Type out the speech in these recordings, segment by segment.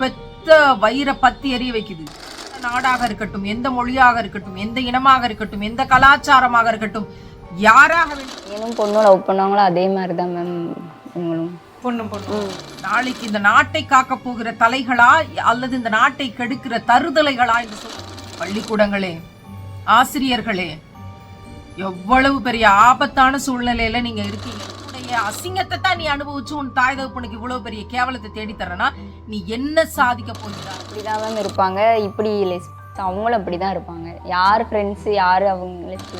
பெத்த வயிற பத்தி எரிய வைக்குது. எந்த நாடாக இருக்கட்டும் எந்த மொழியாக இருக்கட்டும் எந்த இனமாக இருக்கட்டும் எந்த கலாச்சாரமாக இருக்கட்டும் யாராக ஏனும் பொண்ணும் லவ் பண்ணுவாங்களோ? அதே மாதிரி தான் மேம் இவங்களும் பொண்ணு பொண்ணு நாளைக்கு இந்த நாட்டை காக்க போகிற தலைகளா அல்லது இந்த நாட்டை கெடுக்கிற தருதலைகளா என்று சொல்ல பள்ளிக்கூடங்களே ஆசிரியர்களே எவ்வளவு பெரிய ஆபத்தான சூழ்நிலையில நீங்க இருக்கீங்க. அசிங்கத்தை தான் நீ அனுபவிச்சு உன் தாய் தகப்பனுக்கு இவ்வளவு பெரிய கேவலத்தை தேடி தரனா நீ என்ன சாதிக்க போகிறாய்? அப்படிதான் மேம் இருப்பாங்க. இப்படி லெஸ் அவங்களும் அப்படிதான் இருப்பாங்க. யார் ஃப்ரெண்ட்ஸு யார் அவங்களுக்கு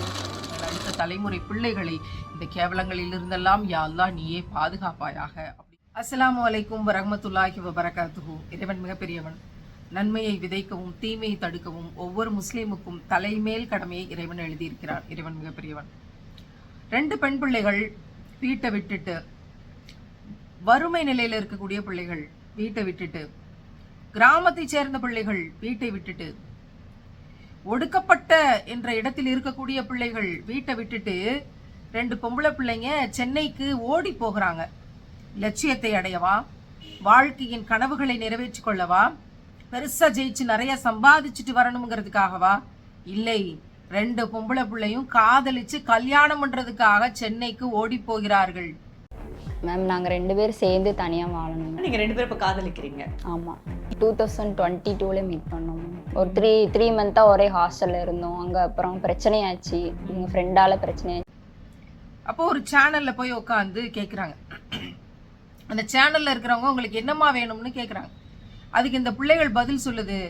அடுத்த தலைமுறை பிள்ளைகளை இந்த கேவலங்களில் இருந்தெல்லாம் யா அல்லாஹ் நீயே பாதுகாப்பாயாக. அப்படி. அஸ்ஸலாமு அலைக்கும் வரஹ்மத்துல்லாஹி வபரகாத்துஹு. இறைவன் மிகப்பெரியவன். நன்மையை விதைக்கவும் தீமையை தடுக்கவும் ஒவ்வொரு முஸ்லீமுக்கும் தலைமேல் கடமையை இறைவன் எழுதியிருக்கிறான் இறைவன் மிகப்பெரியவன். ரெண்டு பெண் பிள்ளைகள் வீட்டை விட்டுட்டு வறுமை நிலையில இருக்கக்கூடிய பிள்ளைகள் வீட்டை விட்டுட்டு. கிராமத்தை சேர்ந்த பிள்ளைகள் வீட்டை விட்டுட்டு. ஒடுக்கப்பட்ட என்ற இடத்தில் இருக்கக்கூடிய பிள்ளைகள் வீட்டை விட்டுட்டு ரெண்டு பொம்பளை பிள்ளைங்க சென்னைக்கு ஓடி போகிறாங்க. லட்சியத்தை அடையவா? வாழ்க்கையின் கனவுகளை நிறைவேற்றிக் கொள்ளவா? பெருசா ஜெயிச்சு நிறைய சம்பாதிச்சுட்டு வரணுங்கிறதுக்காகவா இல்லை ரெண்டு பொம்பளை பிள்ளையும் காதலிச்சு கல்யாணம் பண்றதுக்காக சென்னைக்கு ஓடி போகிறார்கள். மேம் நாங்கள் ரெண்டு பேரும் சேர்ந்து தனியாக வாழணும். நீங்க ரெண்டு பேரும் இப்ப காதலிக்கிறீங்க. ஆமாம் டூ தௌசண்ட் டுவெண்ட்டி டூவில் மீட் பண்ணோம். ஒரு த்ரீ த்ரீ மந்த்தாக ஒரே ஹாஸ்டலில் இருந்தோம். அங்கே அப்புறம் பிரச்சனையாச்சு. எங்கள் ஃப்ரெண்டால் பிரச்சனையாச்சு. அப்போ ஒரு சேனல்ல போய் உட்காந்து கேக்குறாங்க. அந்த சேனல்ல இருக்கிறவங்க உங்களுக்கு என்னம்மா வேணும்னு கேக்குறாங்க. அதுக்கு இந்த பிள்ளைகள் பதில் சொல்லுது.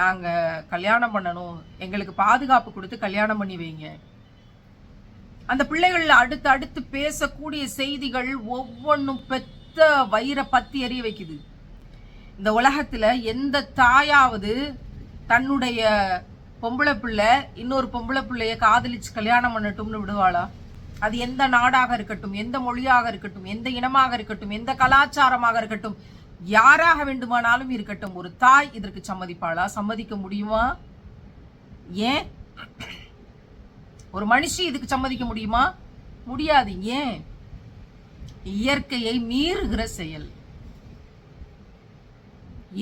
நாங்க கல்யாணம் பண்ணணும். எங்களுக்கு பாதுகாப்பு கொடுத்து கல்யாணம் பண்ணி வைங்க. அந்த பிள்ளைகள் அடுத்து அடுத்து பேசக்கூடிய செய்திகள் ஒவ்வொன்றும் பெத்த வயிற பத்தி எரிய வைக்குது. இந்த உலகத்துல எந்த தாயாவது தன்னுடைய பொம்பளை பிள்ளை இன்னொரு பொம்பளை பிள்ளைய காதலிச்சு கல்யாணம் பண்ணட்டும்னு விடுவாளா? அது எந்த நாடாக இருக்கட்டும் எந்த மொழியாக இருக்கட்டும் எந்த இனமாக இருக்கட்டும் எந்த கலாச்சாரமாக இருக்கட்டும் யாராக வேண்டுமானாலும் இருக்கட்டும் ஒரு தாய் இதற்கு சம்மதிப்பாளா? சம்மதிக்க முடியுமா? ஏன்? ஒரு மனுஷி இதுக்கு சம்மதிக்க முடியுமா? முடியாது. ஏன்? இயற்கையை மீறுகிற செயல்.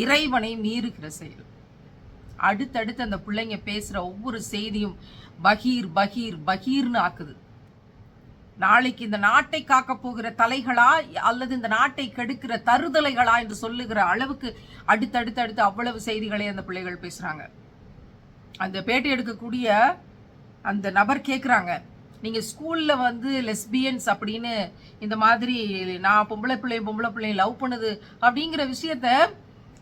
இறைவனை மீறுகிற செயல். அடுத்தடுத்து அந்த பிள்ளைங்க பேசுற ஒவ்வொரு செய்தியும் பகீர் பகீர் பகீர்னு ஆக்குது. நாளைக்கு இந்த நாட்டை காக்க போகிற தலைகளா அல்லது இந்த நாட்டை கெடுக்கிற தருதலைகளா என்று சொல்லுகிற அளவுக்கு அடுத்தடுத்து அடுத்து அவ்வளவு செய்திகளை அந்த பிள்ளைகள் பேசுறாங்க. அந்த பேட்டி எடுக்கக்கூடிய அந்த நபர் கேட்குறாங்க நீங்க ஸ்கூல்ல வந்து லெஸ்பியன்ஸ் அப்படின்னு இந்த மாதிரி நான் பொம்பளை பிள்ளையும் பொம்பளை பிள்ளையும் லவ் பண்ணுது அப்படிங்கிற விஷயத்த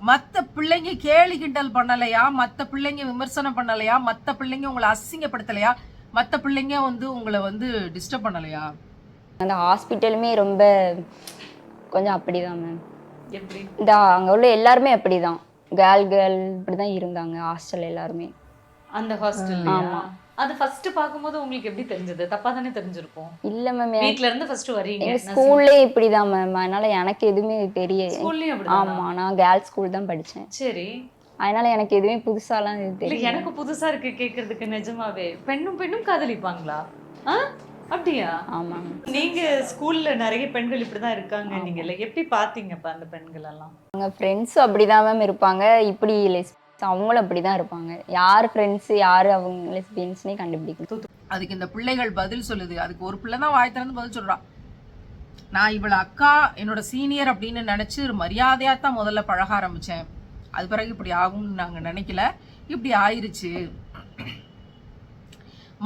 மற்ற பிள்ளைங்க கேலி கிண்டல் பண்ணலையா? மற்ற பிள்ளைங்க விமர்சனம் பண்ணலையா? மற்ற பிள்ளைங்க உங்களை அசிங்கப்படுத்தலையா? மற்ற பிள்ளைங்க வந்து உங்களை வந்து டிஸ்டர்ப் பண்ணலையா? அந்த ஹாஸ்பிட்டலுமே ரொம்ப கொஞ்சம் அப்படிதான் மேம் எப்படி? இந்த அங்கே உள்ள எல்லாருமே அப்படிதான். கேர்ள் கேர்ள் இப்படி தான் இருந்தாங்க. ஹாஸ்டல் எல்லாருமே. அந்த ஹாஸ்டல் அது ஃபர்ஸ்ட் பாக்கும்போது உங்களுக்கு எப்படி தெரிஞ்சது? தப்பா தானே தெரிஞ்சிருக்கும். இல்லை மேம் வீட்ல இருந்து ஃபர்ஸ்ட் வரீங்க ஸ்கூல்லே இப்படி தான் மேம் அதனால எனக்கு எதுவுமே தெரிய ஸ்கூல்லயும் அப்படிதான்? ஆமாம் நான் கேர்ள்ஸ் ஸ்கூல் தான் படித்தேன் சரி. அதனால எனக்கு எதுவுமே புதுசாலாம் தெரியல. எனக்கு புதுசா இருக்கு கேக்குறதுக்கு நிஜமாவே. பெண்ணும் பெண்ணும் காதலிப்பாங்களா? அப்படியா? ஆமாம் நீங்க ஸ்கூல்ல நிறைய பெண்கள் இப்படிதான் இருக்காங்க நீங்கல்ல. எப்படி பாத்தீங்கப்பா அந்த பெண்கள் எல்லாம் அவங்க ஃப்ரெண்ட்ஸும் அப்படி தான் மேம் இருப்பாங்க. இப்படி அவங்களும் அப்படி தான் இருப்பாங்க. யார் ஃப்ரெண்ட்ஸு யார் அவங்க லெஸ்பியன்ஸ்னே கண்டுபிடிக்கும் அதுக்கு இந்த பிள்ளைகள் பதில் சொல்லுது. அதுக்கு ஒரு பிள்ளை தான் வாய் திறந்து பதில் சொல்றா. நான் இவள அக்கா என்னோட சீனியர் அப்படின்னு நினைச்சு ஒரு மரியாதையா தான் முதல்ல பழக ஆரம்பிச்சேன். அது பிறகு இப்படி ஆகும்னு நாங்க நினைக்கல. இப்படி ஆயிருச்சு.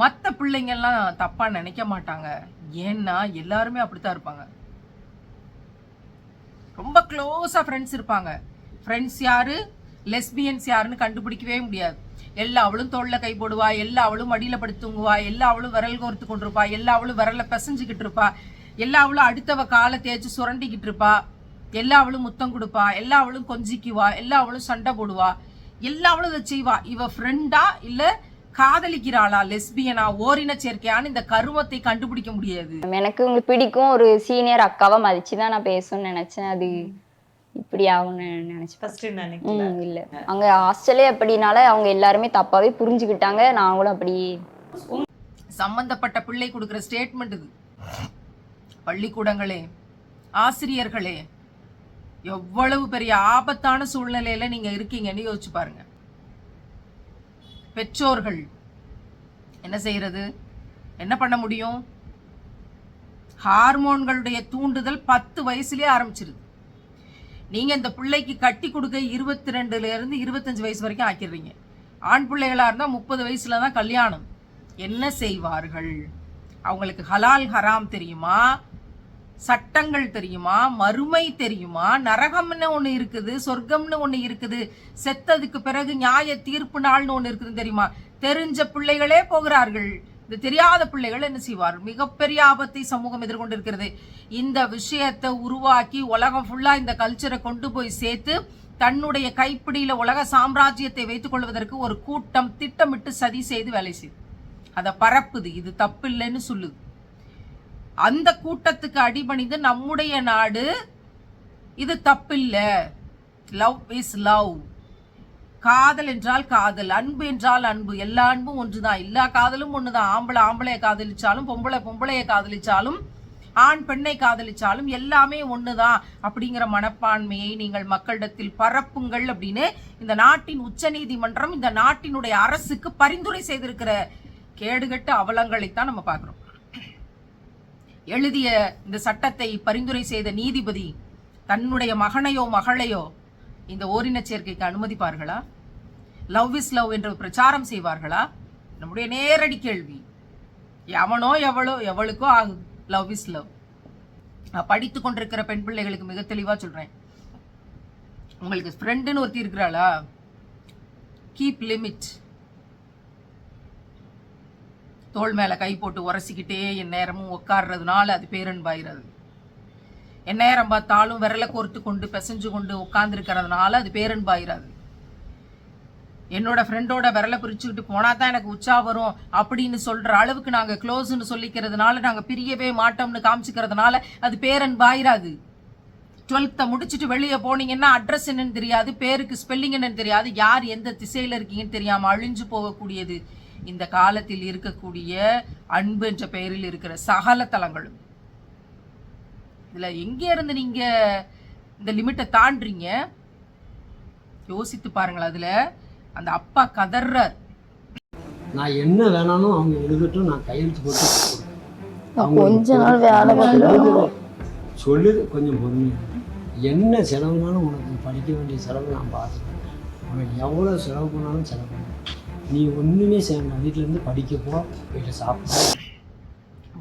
மற்ற பிள்ளைங்கள்லாம் தப்பா நினைக்க மாட்டாங்க. ஏன்னா எல்லாருமே அப்படித்தான் இருப்பாங்க. ரொம்ப க்ளோஸா ஃப்ரெண்ட்ஸ் இருப்பாங்க. ஃப்ரெண்ட்ஸ் யாரு? லெஸ்பியன்ஸ் யாருன்னு கண்டுபிடிக்கவே முடியாது. எல்லா அவளும் தோளில் கை போடுவா எல்லா அவளும் மடியில் படுத்துங்குவா எல்லா அவளும் விரல் கோர்த்து கொண்டிருப்பா எல்லா அவளும் விரலை பிசைஞ்சுக்கிட்டு இருப்பா எல்லா அவளும் அடுத்தவ காலை தேய்ச்சி சுரண்டிக்கிட்டு இருப்பா எல்லா அவளும் முத்தம் கொடுப்பா எல்லா அவளும் கொஞ்சிக்குவா எல்லா அவளும் சண்டை போடுவா எல்லா அவளும் இதை செய்வா. இவ ஃப்ரெண்டா இல்லை காதலிக்கிறாளா லெஸ்பியனா ஓரின சேர்க்கையான்னு இந்த கருமத்தை கண்டுபிடிக்க முடியாது. எனக்கு உங்களுக்கு பிடிக்கும் ஒரு சீனியர் அக்காவை மதிச்சு தான் நான் பேசணும்னு நினச்சேன். அது இப்படி ஆகும்னு நினச்சேன் ஃபர்ஸ்ட் நினைக்கல. இல்லை. அங்கே ஹாஸ்டலே அப்படினால அவங்க எல்லாருமே தப்பாகவே புரிஞ்சுக்கிட்டாங்க. நாங்களும் அப்படி சம்பந்தப்பட்ட பிள்ளை கொடுக்கிற ஸ்டேட்மெண்ட் இது. பள்ளிக்கூடங்களே ஆசிரியர்களே எவ்வளவு பெரிய ஆபத்தான சூழ்நிலையில நீங்க இருக்கீங்கன்னு யோசிச்சு பாருங்க. பெற்றோர்கள் என்ன செய்யறது? என்ன பண்ண முடியும்? ஹார்மோன்களுடைய தூண்டுதல் பத்து வயசுலயே ஆரம்பிச்சிருது. நீங்க இந்த பிள்ளைக்கு கட்டி கொடுக்க இருபத்தி ரெண்டுல இருந்து இருபத்தஞ்சு வயசு வரைக்கும் ஆக்கிடுறீங்க. ஆண் பிள்ளைகளா இருந்தா முப்பது வயசுல தான் கல்யாணம். என்ன செய்வார்கள்? அவங்களுக்கு ஹலால் ஹராம் தெரியுமா? சட்டங்கள் தெரியுமா? மறுமை தெரியுமா? நரகம்னு ஒண்ணு இருக்குது சொர்க்கம்னு ஒண்ணு இருக்குது செத்ததுக்கு பிறகு நியாய தீர்ப்பு நாள்னு ஒண்ணு இருக்குது தெரியுமா? தெரிஞ்ச பிள்ளைகளே போகிறார்கள். இந்த தெரியாத பிள்ளைகள் என்ன செய்வார் மிகப்பெரிய ஆபத்தை சமூகம் எதிர்கொண்டிருக்கிறது. இந்த விஷயத்தை உருவாக்கி உலகம் ஃபுல்லா இந்த கல்ச்சரை கொண்டு போய் சேர்த்து தன்னுடைய கைப்பிடியில உலக சாம்ராஜ்யத்தை வைத்துக் கொள்வதற்கு ஒரு கூட்டம் திட்டமிட்டு சதி செய்து வேலை செய்யுது அதை பரப்புது. இது தப்பில்லைன்னு சொல்லுது. அந்த கூட்டத்துக்கு அடிபணிந்து நம்முடைய நாடு இது தப்பில்லை. லவ் இஸ் லவ் காதல் என்றால் காதல் அன்பு என்றால் அன்பு. எல்லா அன்பும் ஒன்றுதான். எல்லா காதலும் ஒண்ணுதான். ஆம்பளை ஆம்பளைய காதலிச்சாலும் பொம்பளை பொம்பளைய காதலிச்சாலும் ஆண் பெண்ணை காதலிச்சாலும் எல்லாமே ஒண்ணுதான். அப்படிங்கிற மனப்பான்மையை நீங்கள் மக்களிடத்தில் பரப்புங்கள் அப்படின்னு இந்த நாட்டின் உச்சநீதிமன்றம் இந்த நாட்டினுடைய அரசுக்கு பரிந்துரை செய்திருக்கிற கேடுகட்ட அவலங்களைத்தான் நம்ம பார்க்குறோம். எழுதிய இந்த சட்டத்தை பரிந்துரை செய்த நீதிபதி தன்னுடைய மகனையோ மகளையோ இந்த ஓரின சேர்க்கைக்கு அனுமதிப்பார்களா லவ் இஸ் லவ் என்று பிரச்சாரம் செய்வார்களா? நம்முடைய நேரடி கேள்வி. எவனோ எவளோ எவளுக்கோ ஆகு லவ் இஸ் லவ் நான் படித்து கொண்டிருக்கிற பெண் பிள்ளைகளுக்கு மிக தெளிவாக சொல்கிறேன் உங்களுக்கு ஃப்ரெண்டுன்னு ஒருத்தி இருக்கிறாளா? கீப் லிமிட் தோல் மேலே கை போட்டு உரசிக்கிட்டே என் நேரமும் உட்கார்றதுனால அது பேரன்பாயிறது எந்நேரம் பார்த்தாலும் விரலை கோர்த்து கொண்டு பிசைஞ்சு கொண்டு உட்காந்துருக்கிறதுனால அது பேரன்பாயிராது. என்னோட ஃப்ரெண்டோட விரலை பிரிச்சுக்கிட்டு போனால் தான் எனக்கு உச்சா வரும் அப்படின்னு சொல்கிற அளவுக்கு நாங்கள் க்ளோஸ்னு சொல்லிக்கிறதுனால நாங்கள் பிரியவே மாட்டோம்னு காமிச்சிக்கிறதுனால அது பேரன்பாயிராது. டுவெல்த்தை முடிச்சுட்டு வெளியே போனீங்கன்னா அட்ரஸ் என்னன்னு தெரியாது பேருக்கு ஸ்பெல்லிங் என்னன்னு தெரியாது யார் எந்த திசையில் இருக்கீங்கன்னு தெரியாமல் அழிஞ்சு போகக்கூடியது. இந்த காலத்தில் இருக்கக்கூடிய அன்பு என்ற பெயரில் இருக்கிற சகல தலங்களும். இதுல எங்க இருந்து நீங்க இந்த லிமிட்டை தாண்டுறீங்க? யோசித்து பாருங்களேன் அதுல. அந்த அப்பா கதர்றார். நான் என்ன வேணாலும் அவங்க எழுதட்டும் நான் கையெழுத்து போட்டு கொஞ்ச நாள் வேலை சொல்லுது கொஞ்சம் பொறுமையா என்ன செலவுனாலும் உனக்கு படிக்க வேண்டிய செலவு நான் பார்த்துக்கிறேன். உனக்கு எவ்வளோ செலவு பண்ணாலும் செலவு பண்ணு. நீ ஒன்றுமே செய்யணும் வீட்டிலேருந்து படிக்க போ வீட்டில் சாப்பிட.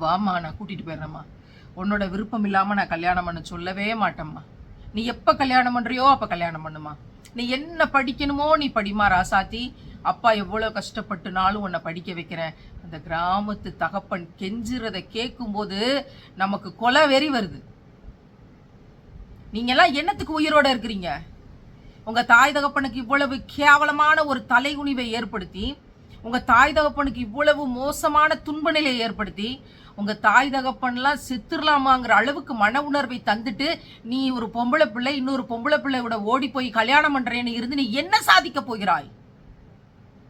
வாம்மா நான் கூட்டிட்டு போயிடுறேம்மா. உன்னோட விருப்பம் இல்லாமல் நான் கல்யாணம் பண்ண சொல்லவே மாட்டேம்மா. நீ எப்போ கல்யாணம் பண்ணுறியோ அப்போ கல்யாணம் பண்ணுமா நீ என்ன படிக்கணுமோ நீ படிமா ராசாத்தி. அப்பா எவ்வளவு கஷ்டப்பட்டுனாலும் உன்னை படிக்க வைக்கிறேன். அந்த கிராமத்து தகப்பன் கெஞ்சுறதை கேட்கும்போது நமக்கு கொலை வெறி வருது. நீங்க எல்லாம் என்னத்துக்கு உயிரோட இருக்கிறீங்க? உங்கள் தாய் தகப்பனுக்கு இவ்வளவு கேவலமான ஒரு தலைகுனிவை ஏற்படுத்தி உங்க தாய் தகப்பனுக்கு இவ்வளவு மோசமான துன்ப நிலையை ஏற்படுத்தி உங்கள் தாய் தகப்பன்லாம் செத்துடலாமாங்கிற அளவுக்கு மன உணர்வை தந்துட்டு நீ ஒரு பொம்பளை பிள்ளை இன்னொரு பொம்பளை பிள்ளையோட ஓடி போய் கல்யாணம் பண்ணுறேன்னு இருந்து நீ என்ன சாதிக்க போகிறாய்?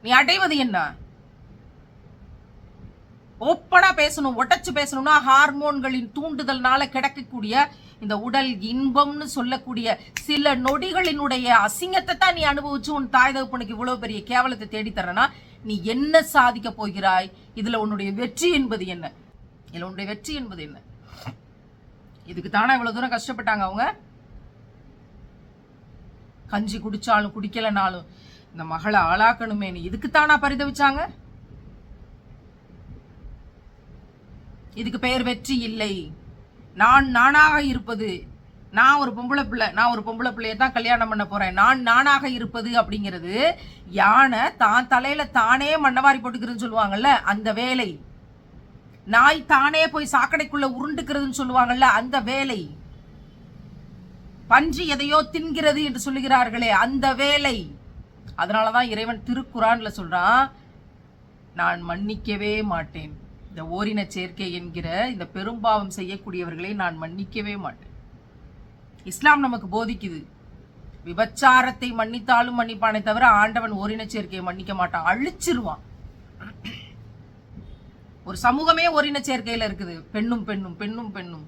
நீ அடைவது என்ன? ஓப்பனா பேசணும் ஒட்டச்சு பேசணும்னா ஹார்மோன்களின் தூண்டுதல்னால கிடைக்கக்கூடிய இந்த உடல் இன்பம்னு சொல்லக்கூடிய சில நொடிகளினுடைய அசிங்கத்தை தான் நீ அனுபவிச்சு உன் தாய் தகப்பனுக்கு இவ்வளவு பெரிய கேவலத்தை தேடித்தரனா நீ என்ன சாதிக்க போகிறாய்? இதுல உன்னுடைய வெற்றி என்பது என்ன? இதில் உன்னுடைய வெற்றி என்பது என்ன? இதுக்கு தானே இவ்வளவு தூரம் கஷ்டப்பட்டாங்க அவங்க? கஞ்சி குடிச்சாலும் குடிக்கலனாலும் இந்த மகளை ஆளாக்கணுமே நீ. இதுக்கு தானா பரிதவிச்சாங்க? இதுக்கு பெயர் வெற்றி இல்லை. நான் நானாக இருப்பது நான் ஒரு பொம்பளை பிள்ளை நான் ஒரு பொம்பளை பிள்ளைய தான் கல்யாணம் பண்ண போறேன். நான் நானாக இருப்பது அப்படிங்கிறது யானை தான் தலையில தானே மண்ணவாரி போட்டுக்கிறதுன்னு சொல்லுவாங்கல்ல அந்த வேலை. நாய் தானே போய் சாக்கடைக்குள்ள உருண்டுக்கிறதுன்னு சொல்லுவாங்கல்ல அந்த வேலை. பன்றி எதையோ தின்கிறது என்று சொல்லுகிறார்களே அந்த வேலை. அதனாலதான் இறைவன் திருக்குறான்ல சொல்றான் நான் மன்னிக்கவே மாட்டேன். இந்த ஓரின சேர்க்கை என்கிற இந்த பெரும்பாவம் செய்யக்கூடியவர்களை நான் மன்னிக்கவே மாட்டேன். இஸ்லாம் நமக்கு போதிக்குது. விபச்சாரத்தை மன்னித்தாலும் மன்னிப்பானே தவிர ஆண்டவன் ஓரின சேர்க்கையை மன்னிக்க மாட்டான். அழிச்சிருவான். ஒரு சமூகமே ஓரின சேர்க்கையில இருக்குது. பெண்ணும் பெண்ணும் பெண்ணும் பெண்ணும்.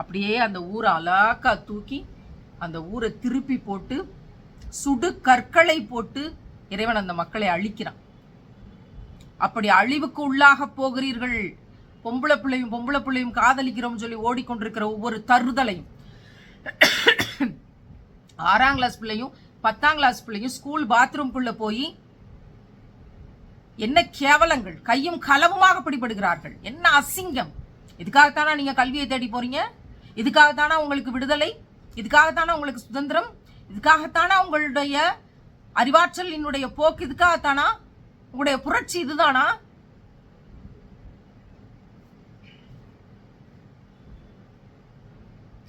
அப்படியே அந்த ஊரை அழகா தூக்கி அந்த ஊரை திருப்பி போட்டு சுடு கற்களை போட்டு இறைவன் அந்த மக்களை அழிக்கிறான். அப்படி அழிவுக்கு உள்ளாக போகிறீர்கள். பொம்பளை பிள்ளையும் பொம்பளை பிள்ளையும் காதலிக்கிறோம் சொல்லி ஓடிக்கொண்டிருக்கிற ஒவ்வொரு தருதலையும். ஆறாம் கிளாஸ் பிள்ளையும் பத்தாம் கிளாஸ் பிள்ளையும் ஸ்கூல் பாத்ரூம்குள்ள போய் என்ன கேவலங்கள்? கையும் களவுமாக பிடிபடுகிறார்கள். என்ன அசிங்கம்? இதுக்காகத்தானா நீங்க கல்வியை தேடி போறீங்க? இதுக்காகத்தானா உங்களுக்கு விடுதலை? இதுக்காகத்தானா உங்களுக்கு சுதந்திரம்? இதுக்காகத்தானா உங்களுடைய அறிவாற்றலினுடைய போக்கு? இதுக்காகத்தானா உங்களுடைய புரட்சி இதுதானா?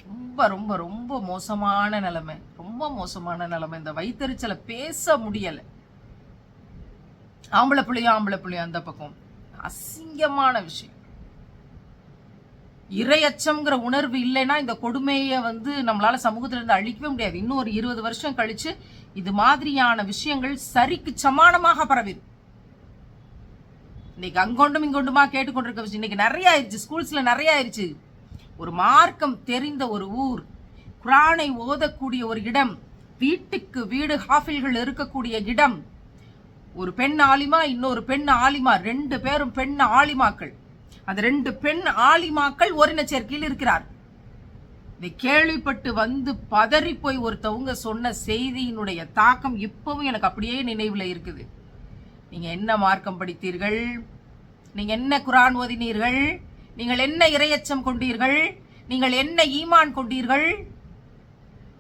ரொம்ப ரொம்ப ரொம்ப மோசமான நிலைமை. ரொம்ப மோசமான நிலைமை. இந்த வைத்தறிச்சலை பேச முடியலை. ஆம்பளை பிள்ளையும் ஆம்பளை பிள்ளையும் அந்த பக்கம். அசிங்கமான விஷயம். இரையச்சம்ங்கிற உணர்வு இல்லைன்னா இந்த கொடுமையை வந்து நம்மளால சமூகத்துல இருந்து அழிக்கவே முடியாது. இன்னும் ஒரு இருபது வருஷம் கழிச்சு இது மாதிரியான விஷயங்கள் சரிக்கு சமானமாக பரவிடும் இன்னைக்கு அங்கொண்டும் இங்கொண்டுமா கேட்டுக்கொண்டிருக்க விஷயம். இன்னைக்கு நிறைய ஆயிடுச்சு ஸ்கூல்ஸ்ல நிறைய ஆயிடுச்சு ஒரு மார்க்கம் தெரிந்த ஒரு ஊர் குரானை ஓதக்கூடிய ஒரு இடம் வீட்டுக்கு வீடு ஹாஃபில்கள் இருக்கக்கூடிய இடம் ஒரு பெண் ஆலிமா இன்னொரு பெண் ஆலிமா. ரெண்டு பேரும் பெண் ஆலிமாக்கள். அந்த ரெண்டு பெண் ஆலிமாக்கள் ஓரின சேர்க்கையில் இருக்கிறார். இதை கேள்விப்பட்டு வந்து பதறி போய் ஒருத்தவங்க சொன்ன செய்தியினுடைய தாக்கம் இப்பவும் எனக்கு அப்படியே நினைவில் இருக்குது. நீங்கள் என்ன மார்க்கம் படித்தீர்கள்? நீங்கள் என்ன குரான் ஓதினீர்கள்? நீங்கள் என்ன இரையச்சம் கொண்டீர்கள்? நீங்கள் என்ன ஈமான் கொண்டீர்கள்?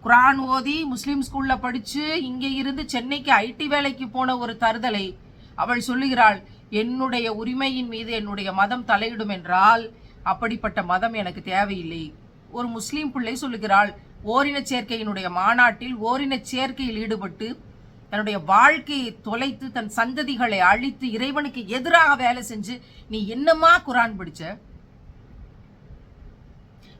குரான் ஓதி முஸ்லீம் ஸ்கூல்ல படிச்சு இங்கே இருந்து சென்னைக்கு ஐடி வேலைக்கு போன ஒரு தருதலை அவள் சொல்லுகிறாள் என்னுடைய உரிமையின் மீது என்னுடைய மதம் தலையிடும் என்றால் அப்படிப்பட்ட மதம் எனக்கு தேவையில்லை. ஒரு முஸ்லீம் பிள்ளை சொல்லுகிறாள் ஓரின சேர்க்கையினுடைய மாநாட்டில் ஓரின சேர்க்கையில் ஈடுபட்டு தன்னுடைய வாழ்க்கையை தொலைத்து தன் சந்ததிகளை அழித்து இறைவனுக்கு எதிராக வேலை செஞ்சு நீ என்னமா குரான் படித்த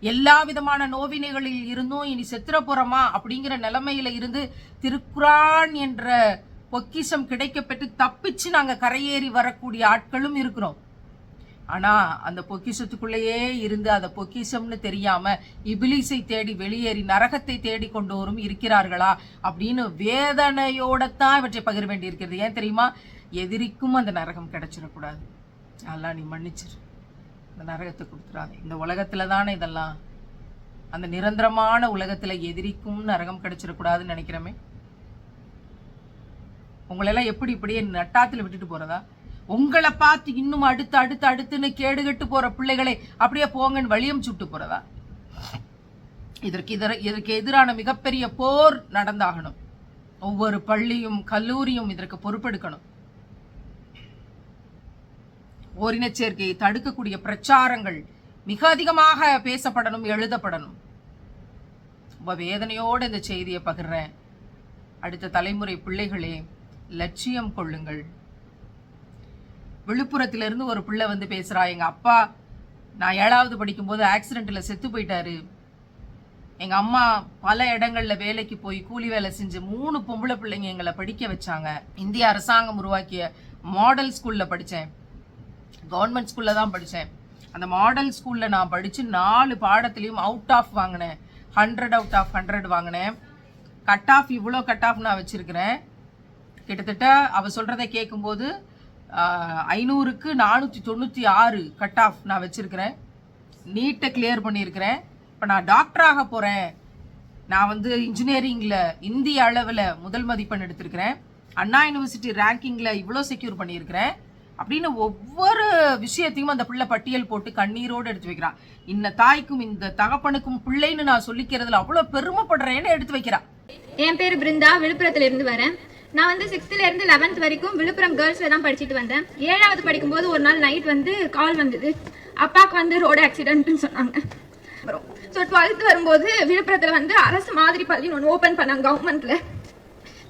எல்லா விதமான நோவினைகளில் இருந்தும் இனி செத்துற போறோமா அப்படிங்கிற நிலைமையில இருந்து திருக்குறான் என்ற பொக்கிஷம் கிடைக்கப்பெற்று தப்பிச்சு நாங்க கரையேறி வரக்கூடிய ஆட்களும் இருக்கிறோம். ஆனா அந்த பொக்கிஷத்துக்குள்ளேயே இருந்து அந்த பொக்கிஷம்னு தெரியாம இபிலிசை தேடி வெளியேறி நரகத்தை தேடி கொண்டோரும் இருக்கிறார்களா அப்படின்னு வேதனையோட தான் இவற்றை பகிர வேண்டியிருக்கிறது. ஏன் தெரியுமா? எதிரிக்கும் அந்த நரகம் கிடைச்சிடக்கூடாது. அதெல்லாம் நீ மன்னிச்சிரு. இந்த நரகத்தை கொடுத்துறாது இந்த உலகத்துல தானே இதெல்லாம்? அந்த நிரந்தரமான உலகத்துல எதிரிக்கும் நரகம் கிடச்சிடக்கூடாதுன்னு நினைக்கிறோமே? உங்களெல்லாம் எப்படி இப்படியே நட்டாத்துல விட்டுட்டு போறதா? உங்களை பார்த்து இன்னும் அடுத்து அடுத்து அடுத்துன்னு கேடுகட்டு போற பிள்ளைகளை அப்படியே போங்கன்னு வழியம் சுட்டு போறதா? இதற்கு இதர இதற்கு எதிரான மிகப்பெரிய போர் நடந்தாகணும். ஒவ்வொரு பள்ளியும் கல்லூரியும் இதற்கு பொறுப்பெடுக்கணும். ஓரினச் சேர்க்கையை தடுக்கக்கூடிய பிரச்சாரங்கள் மிக அதிகமாக பேசப்படணும் எழுதப்படணும். ரொம்ப வேதனையோடு இந்த செய்தியை பகிர்றேன். அடுத்த தலைமுறை பிள்ளைகளே லட்சியம் கொள்ளுங்கள். விழுப்புரத்திலிருந்து ஒரு பிள்ளை வந்து பேசுகிறா எங்கள் அப்பா நான் ஏழாவது படிக்கும்போது ஆக்சிடெண்ட்டில் செத்து போயிட்டாரு. எங்கள் அம்மா பல இடங்களில் வேலைக்கு போய் கூலி வேலை செஞ்சு மூணு பொம்பளை பிள்ளைங்க எங்களை படிக்க வச்சாங்க. இந்திய அரசாங்கம் உருவாக்கிய மாடல் ஸ்கூலில் படித்தேன் கவர்மெண்ட் ஸ்கூலில் தான் படித்தேன் அந்த மாடல் ஸ்கூலில் நான் படித்து நாலு பாடத்துலேயும் அவுட் ஆஃப் வாங்கினேன். ஹண்ட்ரட் அவுட் ஆஃப் ஹண்ட்ரட் வாங்கினேன். கட் ஆஃப் இவ்வளோ கட் ஆஃப் நான் வச்சுருக்கிறேன். கிட்டத்தட்ட அவள் சொல்கிறத கேட்கும்போது ஐநூறுக்கு நானூற்றி தொண்ணூற்றி ஆறு கட் ஆஃப் நான் வச்சுருக்கிறேன். நீட்டை கிளியர் பண்ணியிருக்கிறேன். இப்போ நான் டாக்டராக போகிறேன் நான் வந்து இன்ஜினியரிங்கில் இந்திய அளவில் முதல் மதிப்பெண் எடுத்திருக்கிறேன். அண்ணா யூனிவர்சிட்டி ரேங்கிங்கில் இவ்வளோ செக்யூர் பண்ணியிருக்கிறேன். அப்படின்னு ஒவ்வொரு விஷயத்தையும் அந்த பிள்ளை பட்டியல் போட்டு கண்ணீரோடு எடுத்து வைக்கிறான் இந்த தாய்க்கும் இந்த தகப்பனுக்கும் பிள்ளைன்னு நான் சொல்லிக்கிறதுல அவ்வளோ பெருமைப்படுறேன்னு எடுத்து வைக்கிறான் என் பேர் பிருந்தா விழுப்புரத்துல இருந்து வரேன். நான் வந்து சிக்ஸ்த்துல இருந்து லெவன்த் வரைக்கும் விழுப்புரம் கேர்ள்ஸ்ல தான் படிச்சுட்டு வந்தேன். ஏழாவது படிக்கும்போது ஒரு நாள் நைட் வந்து கால் வந்தது. அப்பாவுக்கு வந்து ரோடு ஆக்சிடென்ட்னு சொன்னாங்க. ஸோ டுவெல்த் வரும்போது விழுப்புரத்துல வந்து அரசு மாதிரி பள்ளின்னு ஒன்று ஓப்பன் பண்ணாங்க கவர்மெண்ட்ல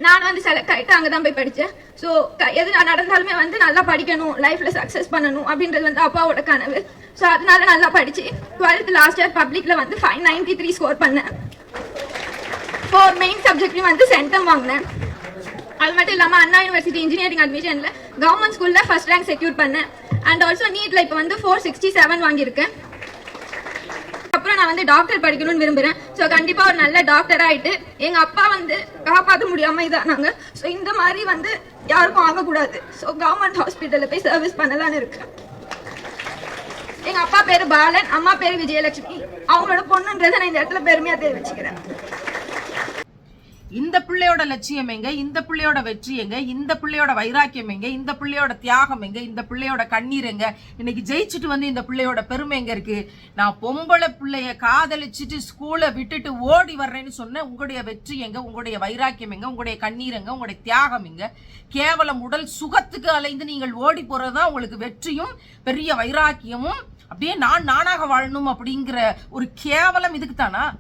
நான் வந்து செலக்ட் ஆகிட்டு அங்கே தான் போய் படித்தேன் ஸோ எது நான் நடந்தாலுமே வந்து நல்லா படிக்கணும் லைஃப்பில் சக்ஸஸ் பண்ணணும் அப்படின்றது வந்து அப்பாவோட கனவு. ஸோ அதனால நல்லா படித்து டுவெல்த் லாஸ்ட் இயர் பப்ளிக்கில் வந்து ஃபைவ் நைன்ட்டி த்ரீ ஸ்கோர் பண்ணேன். ஃபோர் மெயின் சப்ஜெக்ட்லையும் வந்து சென்டம் வாங்கினேன். அது மட்டும் இல்லாமல் அண்ணா யூனிவர்சிட்டி இன்ஜினியரிங் அட்மிஷனில் கவர்மெண்ட் ஸ்கூலில் ஃபர்ஸ்ட் ரேங்க் செக்யூர் பண்ணேன். அண்ட் ஆல்சோ நீட்டில் இப்போ வந்து ஃபோர் சிக்ஸ்டி செவன் வாங்கியிருக்கேன். நான் வந்து டாக்டர் படிக்கணும்னு விரும்புறேன். ஸோ கண்டிப்பா ஒரு நல்ல டாக்டர் ஆயிட்டு எங்க அப்பா வந்து காப்பாற்ற முடியாம இதானாங்க. ஸோ இந்த மாதிரி வந்து யாருக்கும் ஆகக்கூடாது. ஸோ கவர்மெண்ட் ஹாஸ்பிட்டல்ல போய் சர்வீஸ் பண்ணலான்னு இருக்கேன் எங்க அப்பா பேரு பாலன் அம்மா பேரு விஜயலட்சுமி. அவங்களோட பொண்ணுன்றதை நான் இந்த இடத்துல பெருமையா தெரிவிச்சுக்கிறேன் இந்த பிள்ளையோட லட்சியம் எங்க? இந்த பிள்ளையோட வெற்றி எங்க? இந்த பிள்ளையோட வைராக்கியம் எங்க? இந்த பிள்ளையோட தியாகம் எங்க? இந்த பிள்ளையோட கண்ணீர் எங்க? இன்னைக்கு ஜெயிச்சுட்டு வந்து இந்த பிள்ளையோட பெருமை எங்க இருக்கு? நான் பொம்பளை பிள்ளைய காதலிச்சுட்டு ஸ்கூலை விட்டுட்டு ஓடி வர்றேன்னு சொன்ன உங்களுடைய வெற்றி எங்க? உங்களுடைய வைராக்கியம் எங்க? உங்களுடைய கண்ணீர் எங்க? உங்களுடைய தியாகம் எங்க? கேவலம் உடல் சுகத்துக்கு அலைந்து நீங்கள் ஓடி போறதுதான் உங்களுக்கு வெற்றியும் பெரிய வைராக்கியமும் அப்படியே நான் நானாக வாழணும் அப்படிங்கிற ஒரு கேவலம் இதுக்கு தானா?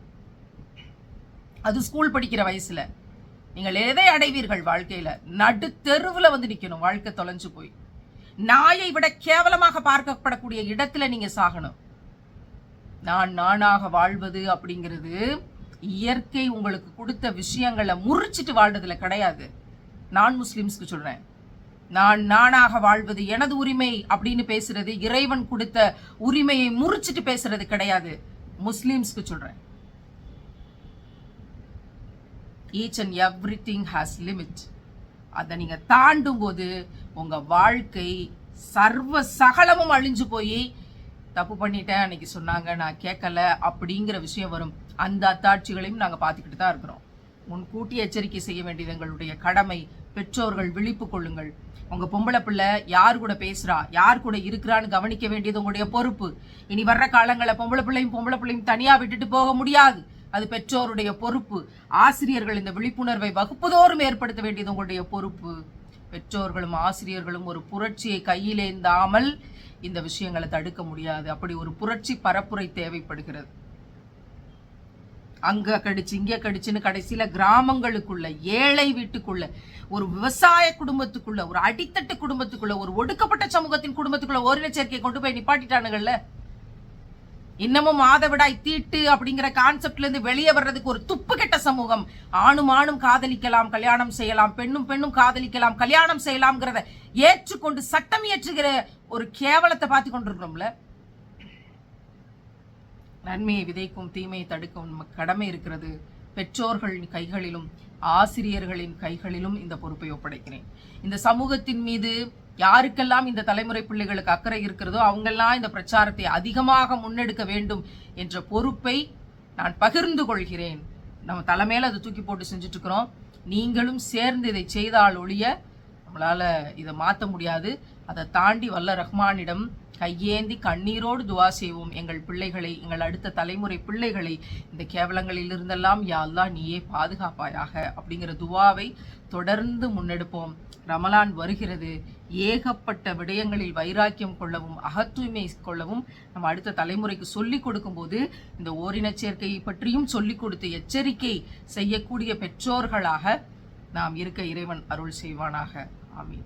அது ஸ்கூல் படிக்கிற வயசுல. நீங்கள் எதை அடைவீர்கள் வாழ்க்கையில? நடு தெருவில் வந்து நிற்கணும் வாழ்க்கை தொலைஞ்சு போய். நாயை விட கேவலமாக பார்க்கப்படக்கூடிய இடத்துல நீங்க சாகணும். நான் நானாக வாழ்வது அப்படிங்கிறது இயற்கை உங்களுக்கு கொடுத்த விஷயங்களை முறிச்சிட்டு வாழ்றதுல கிடையாது. நான் முஸ்லிம்ஸ்க்கு சொல்றேன். நான் நானாக வாழ்வது எனது உரிமை அப்படின்னு பேசுறது இறைவன் கொடுத்த உரிமையை முறிச்சிட்டு பேசுறது கிடையாது. முஸ்லிம்ஸ்க்கு சொல்றேன். Each and everything has limit அதை நீங்கள் தாண்டும் போது உங்கள் வாழ்க்கை சர்வ சகலமும் அழிஞ்சு போய் தப்பு பண்ணிட்டேன் அன்னைக்கு சொன்னாங்க நான் கேட்கல அப்படிங்கிற விஷயம் வரும். அந்த அத்தாட்சிகளையும் நாங்கள் பார்த்துக்கிட்டு தான் இருக்கிறோம். முன்கூட்டி எச்சரிக்கை செய்ய வேண்டியது எங்களுடைய கடமை. பெற்றோர்கள் விழிப்பு கொள்ளுங்கள். உங்க பொம்பளை பிள்ளை யார் கூட பேசுறா? யார் கூட இருக்கிறான்னு கவனிக்க வேண்டியது உங்களுடைய பொறுப்பு. இனி வர்ற காலங்களில் பொம்பளை பிள்ளையும் பொம்பளை பிள்ளையும் தனியா விட்டுட்டு போக முடியாது. அது பெற்றோருடைய பொறுப்பு. ஆசிரியர்கள் இந்த விழிப்புணர்வை வகுப்புதோறும் ஏற்படுத்த வேண்டியது உங்களுடைய பொறுப்பு. பெற்றோர்களும் ஆசிரியர்களும் ஒரு புரட்சியை கையிலேந்தாமல் இந்த விஷயங்களை தடுக்க முடியாது. அப்படி ஒரு புரட்சி பரப்புரை தேவைப்படுகிறது. அங்க கடிச்சு இங்க கடிச்சுன்னு கடைசியில கிராமங்களுக்குள்ள ஏழை வீட்டுக்குள்ள ஒரு விவசாய குடும்பத்துக்குள்ள ஒரு அடித்தட்டு குடும்பத்துக்குள்ள ஒரு ஒடுக்கப்பட்ட சமூகத்தின் குடும்பத்துக்குள்ள ஓரின சேர்க்கையை கொண்டு போய் நிப்பாட்டிட்டானுங்கள்ல? இன்னமும் மாதவிடாய் தீட்டு அப்படிங்கிற கான்செப்ட்ல இருந்து வெளியே வர்றதுக்கு ஒரு துப்பு கெட்ட சமூகம். ஆணும் ஆணும் காதலிக்கலாம் கல்யாணம் செய்யலாம் பெண்ணும் பெண்ணும் காதலிக்கலாம் கல்யாணம் செய்யலாம்ங்கிறத ஏற்றுக்கொண்டு சட்டம் இயற்றுகிற ஒரு கேவலத்தை பார்த்து கொண்டிருக்கிறோம்ல? நன்மையை விதைக்கும் தீமையை தடுக்கும் நம்ம கடமை இருக்கிறது. பெற்றோர்களின் கைகளிலும் ஆசிரியர்களின் கைகளிலும் இந்த பொறுப்பை ஒப்படைக்கிறேன். இந்த சமூகத்தின் மீது யாருக்கெல்லாம் இந்த தலைமுறை பிள்ளைகளுக்கு அக்கறை இருக்கிறதோ அவங்கெல்லாம் இந்த பிரச்சாரத்தை அதிகமாக முன்னெடுக்க வேண்டும் என்ற பொறுப்பை நான் பகிர்ந்து கொள்கிறேன். நம்ம தலைமையில் அதை தூக்கி போட்டு செஞ்சுட்டு இருக்கிறோம் நீங்களும் சேர்ந்து இதை செய்தால் ஒழிய நம்மளால இதை மாற்ற முடியாது. அதை தாண்டி வல்ல ரஹ்மானிடம் கையேந்தி கண்ணீரோடு துவா செய்வோம் எங்கள் பிள்ளைகளை எங்கள் அடுத்த தலைமுறை பிள்ளைகளை. இந்த கேவலங்களில் இருந்தெல்லாம் யா நீயே பாதுகாப்பாயாக அப்படிங்கிற துவாவை தொடர்ந்து முன்னெடுப்போம். ரமலான் வருகிறது. ஏகப்பட்ட விடயங்களில் வைராக்கியம் கொள்ளவும் அகத்தூய்மை கொள்ளவும் நம்ம அடுத்த தலைமுறைக்கு சொல்லிக் கொடுக்கும்போது இந்த ஓரினச் சேர்க்கையை பற்றியும் சொல்லிக் கொடுத்து எச்சரிக்கை செய்யக்கூடிய பெற்றோர்களாக நாம் இருக்க இறைவன் அருள் செய்வானாக. ஆமீன்.